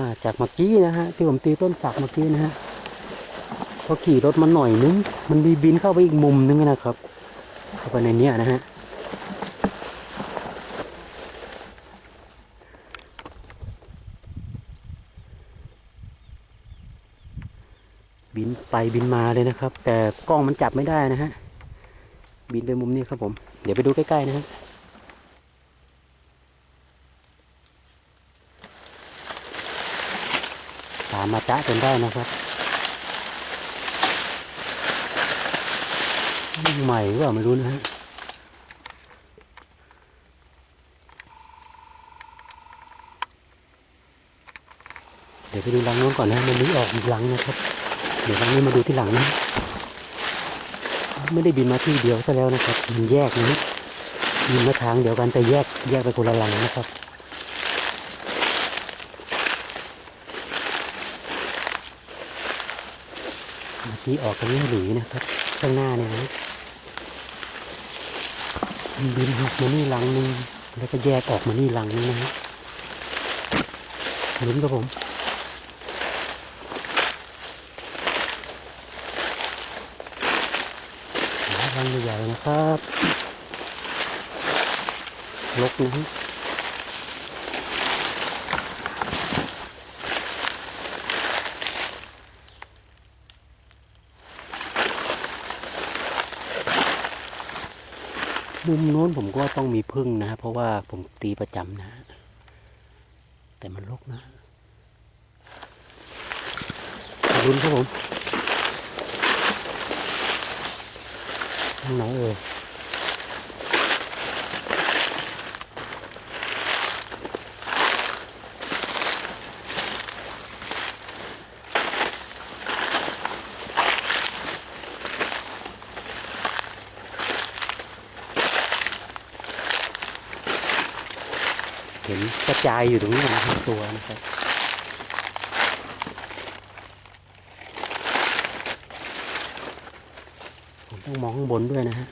าจากเมื่อกี้นะฮะที่ผมตีต้นสักเมื่อกี้นะฮะพอขี่รถมาหน่อยนึง มันมีบินเข้าไปอีกมุมนึงนะครับเข้าไปในเนี้ยนะฮะบินไปบินมาเลยนะครับ แต่กล้องมันจับไม่ได้นะฮะบินไปมุมนี้ครับผม เดี๋ยวไปดูใกล้ๆนะฮะ ตา มมาจ้าจนได้นะครับ ใหม่ก็ไม่รู้นะฮะเดี๋ยวไปดูรังโน้นก่อนนะมันนี้ออกอีกรังนะครับ เดี๋ยวรังนี้มาดูที่หลังนะ ไม่ได้บินมาที่เดียวซะแล้วนะครับ มันแยกนะฮะบินมาทางเดียวกันแต่แยกแยกไปคนละรังนะครับ มื่อกี้ออกกันนี่หลีนะครับข้างหน้าเนี่ยนะบินออกมานี่ลังหนึงแล้วก็แยกออกมานี่ลังนึงนะฮะลุ้นครับผมหารังใหญ่ๆนะครับ ลกนะฮะ มุมโน้นผมก็ต้องมีพึ่งนะ เพราะว่าผมตีประจำนะ แต่มันลกนะรุนครับผมทางไหนเอ่ยเห็นกระ จายอยู่ตรงนี้นะครับตัวนะครับผมต้องมองข้างบนด้วยนะฮะ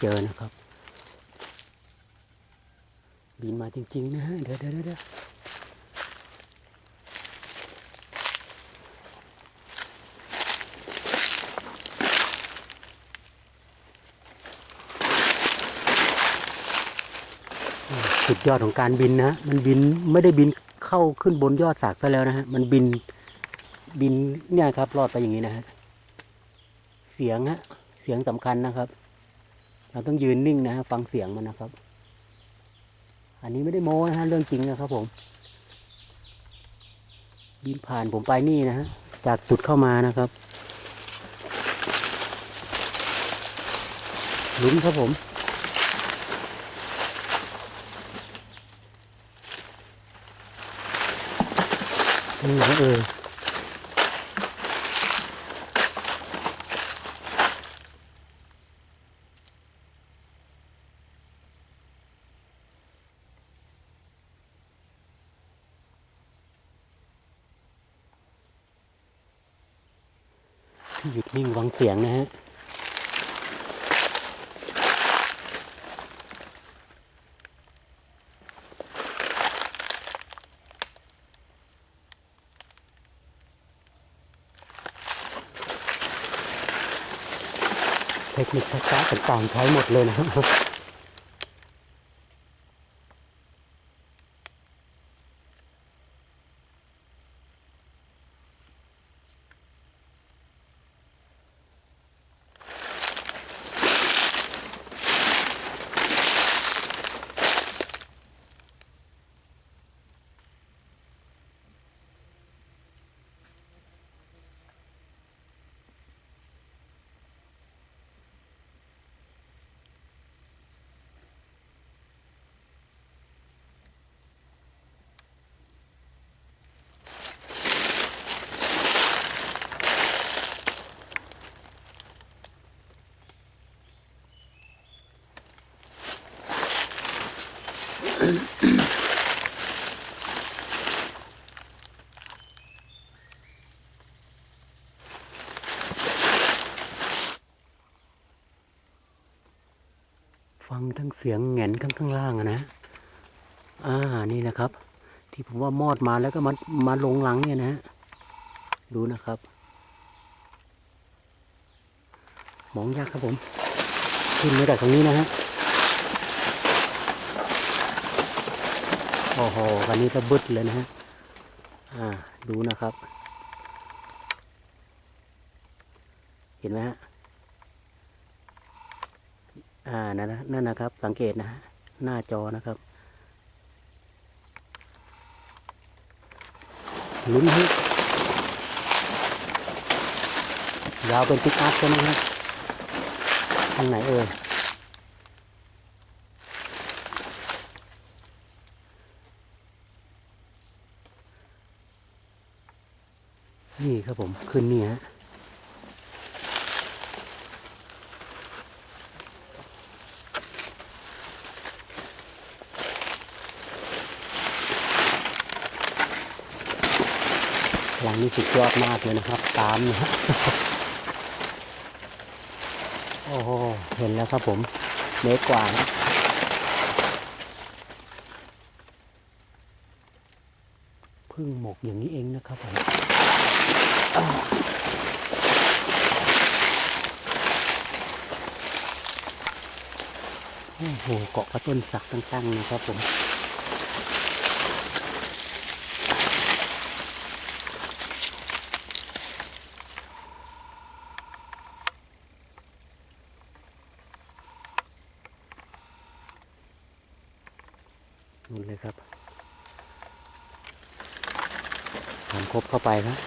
เจอนะครับ บินมาจริง ๆ นะฮะเดี๋ยวเดี๋ยวเดี๋ยวสุดยอดของการบินนะมันบินไม่ได้บินเข้าขึ้นบนยอดสากซะแล้วนะฮะ มันบินบินเนี่ยครับรอดไปอย่างนี้นะฮะ เสียงฮะ เสียงสำคัญนะครับ เราต้องยืนนิ่งนะฮะฟังเสียงมันนะครับ อันนี้ไม่ได้โม้นะฮะเรื่องจริงนะครับผมบินผ่านผมไปนี่นะฮะจากจุดเข้ามานะครับลุ้นครับผมนี่นะเออ หยุดนิ่งฟังเสียงนะฮะเทคนิคช้าๆต่างๆใช้หมดเลยนะครับ ฟังทั้งเสียงแหงนข้างข้างล่างอะนะ อ่า นี่นะครับ ที่ผมว่ามอดมาแล้วก็มามาลงหลังเนี่ยนะฮะ ดูนะครับ มองยากครับผม ขึ้นมาจากตรงนี้นะฮะ โอ้โหวันนี้ก็บึดเลยนะฮะ อ่า ดูนะครับ เห็นไหมฮะ อ่านั่นนะนั่นนะครับ สังเกตนะฮะหน้าจอนะครับลุ้นให้ยาวเป็นปิกอัพใช่ไหมครับทางไหนเอ่ยนี่ครับผม ขึ้นนี่ฮะ หลังนี้ สุดยอดมากเลยนะครับ ตามนะฮะโอ้โหเห็นแล้วครับผมเมตรกว่านะพึ่งหมกอย่างนี้เองนะครับผมโอ้โหเกาะกระต้นสักตั้งๆนะครับผม นู่นเลยครับทำครบเข้าไปครับ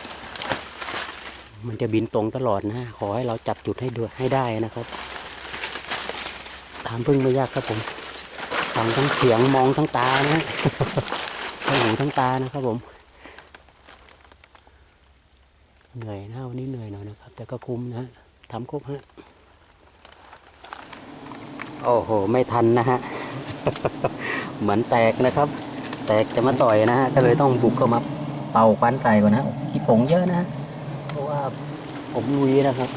มันจะบินตรงตลอดนะ ขอให้เราจับจุดให้ด้วยให้ได้นะครับ ตามพึ่งไม่ยากครับผมฟังทั้งเสียงมองทั้งตานะทั้งหูทั้งตานะครับผมเหนื่อยนะวันนี้เหนื่อยหน่อยนะครับ แต่ก็คุ้มนะทำครบฮะโอ้โห ไม่ทันนะฮะ เหมือนแตกนะครับ แตกจะมาต่อยนะฮะก็เลยต้องบุกเข้ามา เป่าควันใส่ก่อนนะขี้ผงเยอะนะเพราะว่าผมลุยนะครับ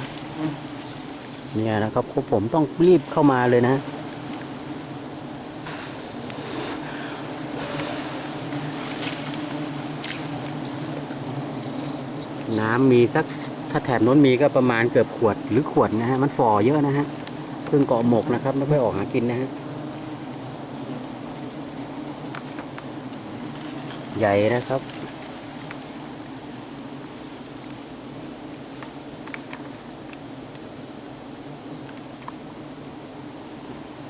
เนี่ยนะครับพวกผมต้องรีบเข้ามาเลยนะน้ำมีสักถ้าแถบน้นมีก็ประมาณเกือบขวดหรือขวดนะฮะ มันฝ่อเยอะนะฮะเพิ่งเกาะหมกนะครับไม่ค่อยออกหากินนะฮะ ใหญ่นะครับ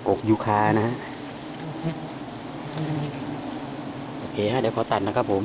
กกยูคานะฮะ โอเคฮะเดี๋ยวขอตัดนะครับผม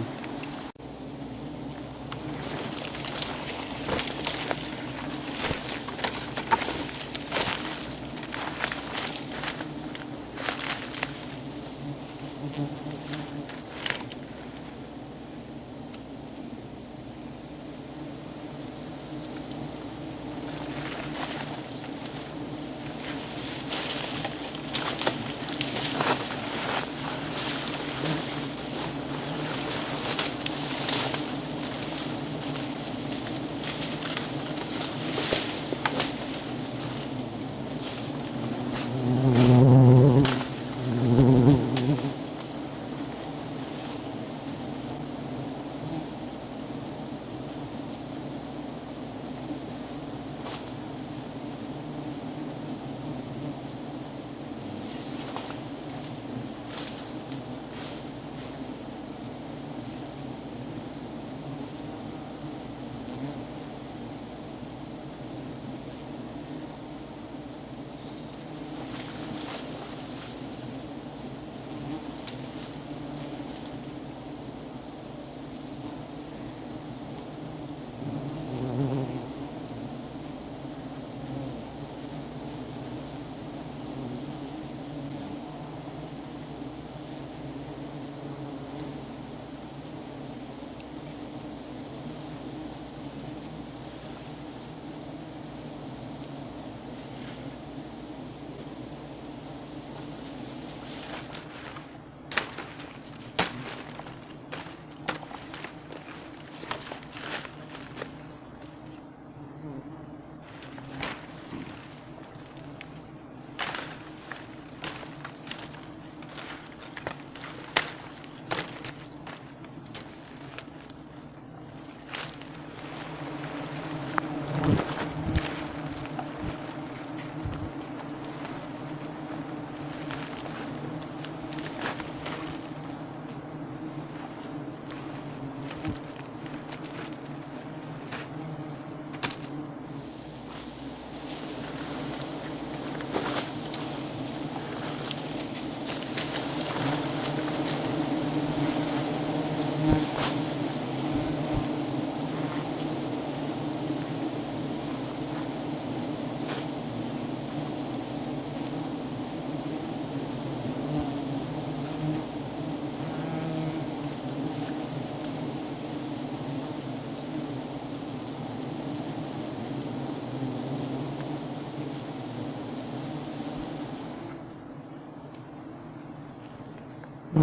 ปล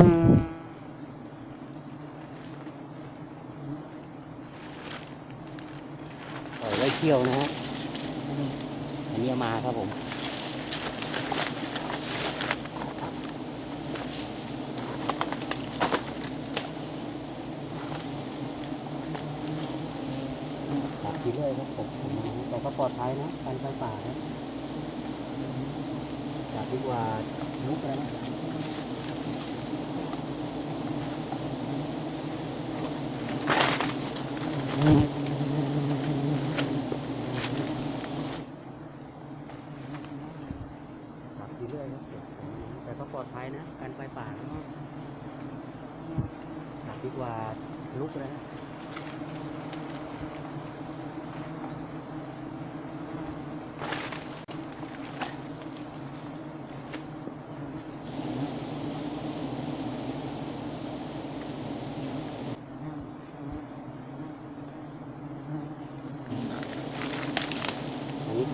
่อยไว้เที่ยวนะฮะ อันนี้มาครับผมขับทีเรื่อยครับผมแต่ก็ปลอดภัยนะการไฟป่านะจับดีกว่าลุกแล้วนะ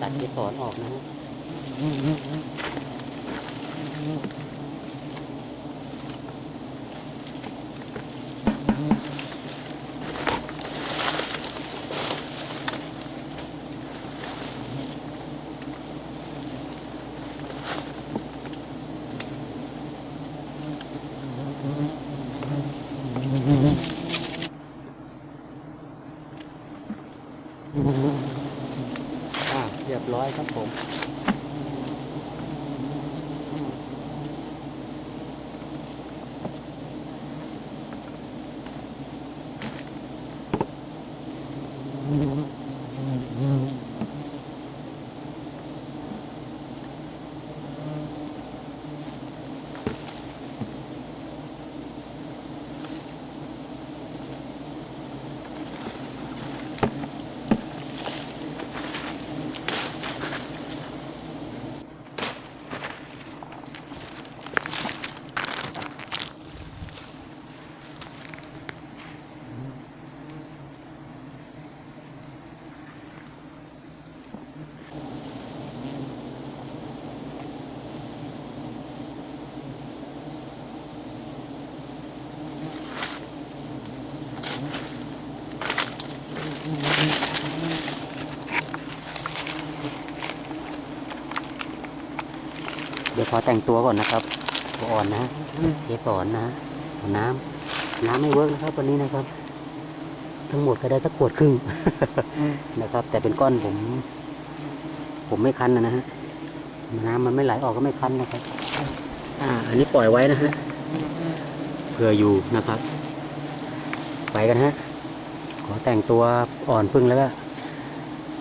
ตัดเกสรออกนะฮะ ครับผม อแต่งตัวก่อนนะครับตัวอ่อนนะเกสรนะฮะน้ำน้ำไม่เวิร์กนะครับวันนี้นะครับ ทั้งหมดก็ได้สักขวดครึ่งนะครับ แต่เป็นก้อนผม ผมไม่คั้นนะนะฮะน้ำมันไม่ไหลออกก็ไม่คั้นนะครับ อ่า อันนี้ปล่อยไว้นะฮะเผื่ออยู่นะครับ ไปกันฮะ ขอแต่งตัวอ่อนพึ่งแล้วก็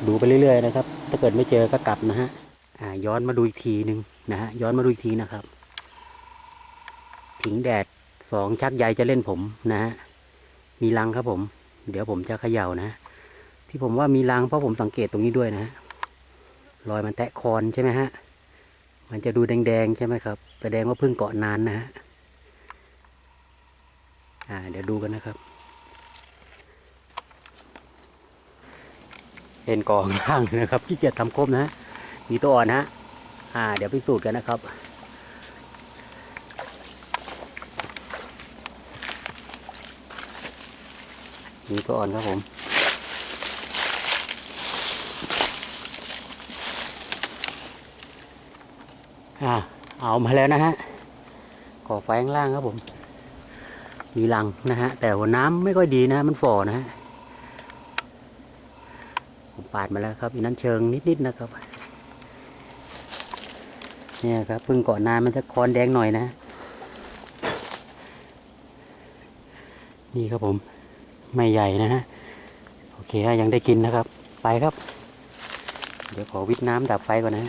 ดูไปเรื่อยๆนะครับ ถ้าเกิดไม่เจอก็กลับนะฮะ อ่า ย้อนมาดูอีกทีหนึ่ง นะฮะย้อนมาดูอีกทีนะครับผิงแดดสองชักใยจะเล่นผมนะฮะมีรังครับผม เดี๋ยวผมจะเขย่านะ ที่ผมว่ามีรังเพราะผมสังเกตตรงนี้ด้วยนะฮะรอยมันแตะคอนใช่ไหมฮะมันจะดูแดงๆใช่ไหมครับแสดงว่าเพิ่งเกาะนานนะฮะอ่าเดี๋ยวดูกันนะครับ เห็นกองล่างนะครับที่เกียจทำครบนะฮะมีตัวอ่อนฮะ อ่า เดี๋ยวไปสูตรกันนะครับมีตัวอ่อนครับผมอ่าเอามาแล้วนะฮะก่อไฟข้างล่างครับผม มีรังนะฮะ แต่ว่าน้ำไม่ค่อยดีนะมันฝ่อนะฮะ ผมปาดมาแล้วครับอีนั้นเชิงนิดๆนะครับ เนี่ยครับพึ่งเกาะนานมันจะคอนแดงหน่อยนะ นี่ครับผม ไม่ใหญ่นะฮะโอเคฮะยังได้กินนะครับ ไปครับ เดี๋ยวขอวิทน้ำดับไฟก่อนนะ